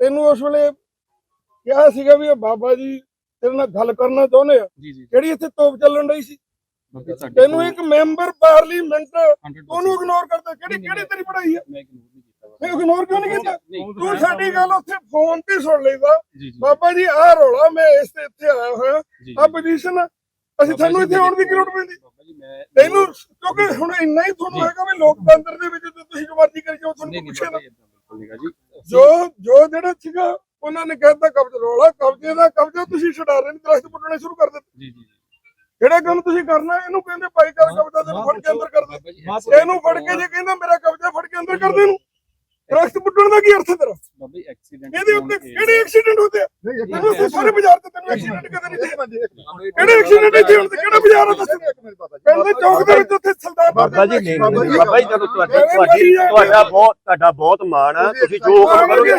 ਤੈਨੂੰ ਉਸ ਵੇਲੇ ਕਿਹਾ ਸੀਗਾ ਵੀ ਇਹ ਬਾਬਾ ਜੀ ਤੇਰੇ ਨਾਲ ਗੱਲ ਕਰਨਾ ਚਾਹੁੰਦੇ ਆ। ਜੀ ਜੀ ਕਿਹੜੀ ਇੱਥੇ ਤੋਪ ਚੱਲਣ ਰਹੀ ਸੀ? ਤੈਨੂੰ ਇੱਕ ਮੈਂਬਰ ਪਾਰਲੀਮੈਂਟ 100% ਉਹਨੂੰ ਇਗਨੋਰ ਕਰਦਾ। ਕਿਹੜੀ ਕਿਹੜੀ ਤੇਰੀ ਪੜਾਈ ਆ? ਮੈਂ ignore ਨਹੀਂ ਕੀਤਾ ਇਗਨੋਰ ਕਿਉਂ ਨਹੀਂ ਕੀਤਾ? ਤੂੰ ਸਾਡੀ ਗੱਲ ਉੱਥੇ ਫੋਨ ਤੇ ਸੁਣ ਲਈਦਾ ਬਾਬਾ ਜੀ ਆਹ ਰੌਲਾ ਮੈਂ ਇਸ ਤੇ ਇੱਥੇ ਆਇਆ ਹੋਇਆ। ਆ। ਪੋਜੀਸ਼ਨ ਅਸੀਂ ਤੁਹਾਨੂੰ ਇੱਥੇ ਆਉਣ ਦੀ ਕੀ ਲੋੜ ਪੈਂਦੀ? ਤੈਨੂੰ ਕਿਉਂਕਿ ਹੁਣ ਇੰਨਾ ਹੀ ਤੁਹਾਨੂੰ ਹੈਗਾ ਵੀ ਲੋਕਤੰਤਰ ਦੇ ਵਿੱਚ ਤੁਸੀਂ ਜੋ ਮਰਜ਼ੀ ਕਰੀ ਜਾਓ ਤੁਹਾਨੂੰ ਪੁੱਛੇ ਨਾ। ਜੀ ਜੀ ਜਿਹੜਾ ਸੀਗਾ ਉਹਨਾਂ ਨੇ ਕਹਿਤਾ ਕਬਜ਼ਾ ਰੌਲਾ ਕਬਜ਼ੇ ਦਾ ਕਬਜ਼ਾ ਤੁਸੀਂ ਛਡਾ ਰਹੇ ਨੇ ਦਰਖਤ ਪੁੱਟਣੇ ਸ਼ੁਰੂ ਕਰ ਦਿੱਤੇ। ਜੀ ਜੀ ਜਿਹੜਾ ਕੰਮ ਤੁਸੀਂ ਕਰਨਾ ਇਹਨੂੰ ਕਹਿੰਦੇ ਭਾਈ ਕਰ ਕਬਜ਼ਾ ਤੈਨੂੰ ਫੜ ਕੇ ਅੰਦਰ ਕਰ ਦੇ। ਇਹਨੂੰ ਫੜ ਕੇ ਜੇ ਕਹਿੰਦਾ ਮੇਰਾ ਕਬਜ਼ਾ ਫੜ ਕੇ ਅੰਦਰ ਕਰ ਦੇ ਇਹਨੂੰ। ਪੁੱਟਣ ਦਾ ਕੀ ਅਰਥ ਹੈ ਤੇਰਾ? ਬਾਬਾ ਜੀ ਐਕਸੀਡੈਂਟ ਇਹਦੇ ਉੱਤੇ ਕਿਹੜੇ ਐਕਸੀਡੈਂਟ ਹੁੰਦੇ ਆ? ਤੈਨੂੰ ਸਾਰੇ ਬਾਜ਼ਾਰ ਤੇ ਤੈਨੂੰ ਐਕਸੀਡੈਂਟ ਕਦੇ ਨਹੀਂ ਦੇਖੇ। ਕਿਹੜੇ ਐਕਸੀਡੈਂਟ ਇੱਥੇ ਹੁੰਦੇ ਕਿਹੜਾ ਬਾਜ਼ਾਰ ਆ ਦੱਸ? ਪਿੰਡ ਦੇ ਚੌਕ ਦੇ ਵਿੱਚ ਉੱਥੇ ਸਰਦਾਰ ਬਾਬਾ ਜੀ ਨਹੀਂ ਬਾਬਾ ਜੀ, ਜਦੋਂ ਤੁਹਾਡੀ ਤੁਹਾਡੀ ਬਹੁਤ ਤੁਹਾਡਾ ਬਹੁਤ ਮਾਣ ਆ। ਤੁਸੀਂ ਜੋ ਕਰੋਗੇ